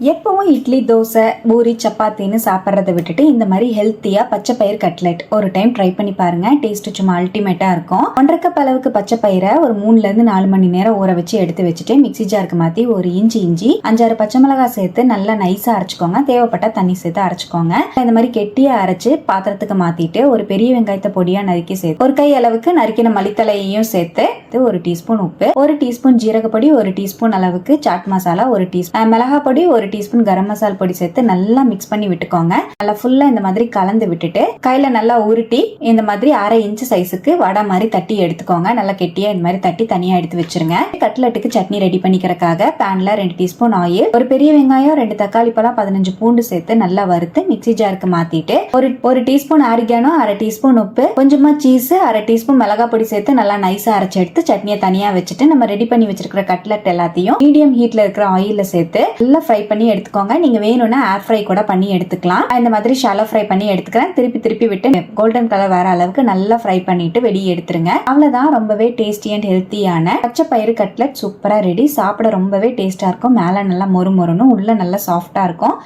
எப்பவும் இட்லி தோசை பூரி சப்பாத்தின்னு சாப்பிட்றத விட்டுட்டு இந்த மாதிரி ஹெல்த்தியா பச்சை பயிர் கட்லெட் ஒரு டைம் ட்ரை பண்ணி பாருங்க. டேஸ்ட் சும்மா அல்டிமேட்டா இருக்கும். ஒன்றரை கப் அளவுக்கு பச்சை பயிரை ஒரு மூணுல இருந்து நாலு மணி நேரம் ஊற வச்சு எடுத்து வச்சுட்டு மிக்ஸி ஜாருக்கு மாத்தி ஒரு இஞ்சி இஞ்சி அஞ்சாறு பச்சை மிளகாய் சேர்த்து நல்லா நைஸா அரைச்சுக்கோங்க. தேவைப்பட்ட தண்ணி சேர்த்து அரைச்சுக்கோங்க. இந்த மாதிரி கெட்டியா அரைச்சு பாத்திரத்துக்கு மாத்திட்டு ஒரு பெரிய வெங்காயத்தை பொடியா நறுக்கி சேர்த்து ஒரு கை அளவுக்கு நறுக்கின மளித்தலையையும் சேர்த்து இது ஒரு டீஸ்பூன் உப்பு ஒரு டீஸ்பூன் ஜீரகப்பொடி ஒரு டீஸ்பூன் அளவுக்கு சாட் மசாலா ஒரு டீஸ்பூன் மிளகா பொடி ஒரு டீஸ்பூன் கரம் மசால் பொடி சேர்த்து நல்லா மிக்ஸ் பண்ணி விட்டுக்கோங்க. நல்லா ஃபுல்லா இந்த மாதிரி கலந்து விட்டுட்டு கையில நல்லா உருட்டி இந்த மாதிரி அரை இன்ச் சைஸுக்கு வடை மாதிரி தட்டி எடுத்துக்கோங்க. நல்லா கெட்டியா இந்த மாதிரி தட்டி தனியா எடுத்து வச்சிருங்க. கட்லெட்டுக்கு சட்னி ரெடி பண்ணிக்கிறக்காக பேன்ல ரெண்டு டீஸ்பூன் ஆயில் ஒரு பெரிய வெங்காயம் ரெண்டு தக்காளி பழம் பதினஞ்சு பூண்டு சேர்த்து நல்லா வறுத்து மிக்ஸி ஜாருக்கு மாத்திட்டு ஒரு ஒரு டீஸ்பூன் ஆரிகானோ அரை டீஸ்பூன் உப்பு கொஞ்சமா சீஸ் அரை டீஸ்பூன் மிளகா பொடி சேர்த்து நல்லா நைஸா அரைச்சு எடுத்து சட்னியை தனியா வச்சுட்டு நம்ம ரெடி பண்ணி வச்சிருக்கிற கட்லெட் எல்லாத்தையும் மீடியம் ஹீட்ல இருக்கிற ஆயிலில் சேர்த்து நல்லா ஃப்ரை பண்ணி எடுத்துக்கோங்க. நீங்க வேணும்னா ஏர் ஃப்ரை கூட பண்ணி எடுத்துக்கலாம். இந்த மாதிரி ஷாலோ ஃப்ரை பண்ணி எடுத்துக்கிறேன். திருப்பி திருப்பி விட்டு கோல்டன் கலர் வர அளவுக்கு நல்லா ஃப்ரை பண்ணிட்டு வெளியே எடுத்துருங்க. அவ்வளவுதான். ரொம்பவே டேஸ்டி அண்ட் ஹெல்த்தியான பச்சை பயிறு கட்லெட் சூப்பரா ரெடி சாப்பிட ரொம்பவே டேஸ்டா இருக்கும். மேல நல்லா மொறு மொறுன்னு உள்ள நல்லா சாஃப்டா இருக்கும்.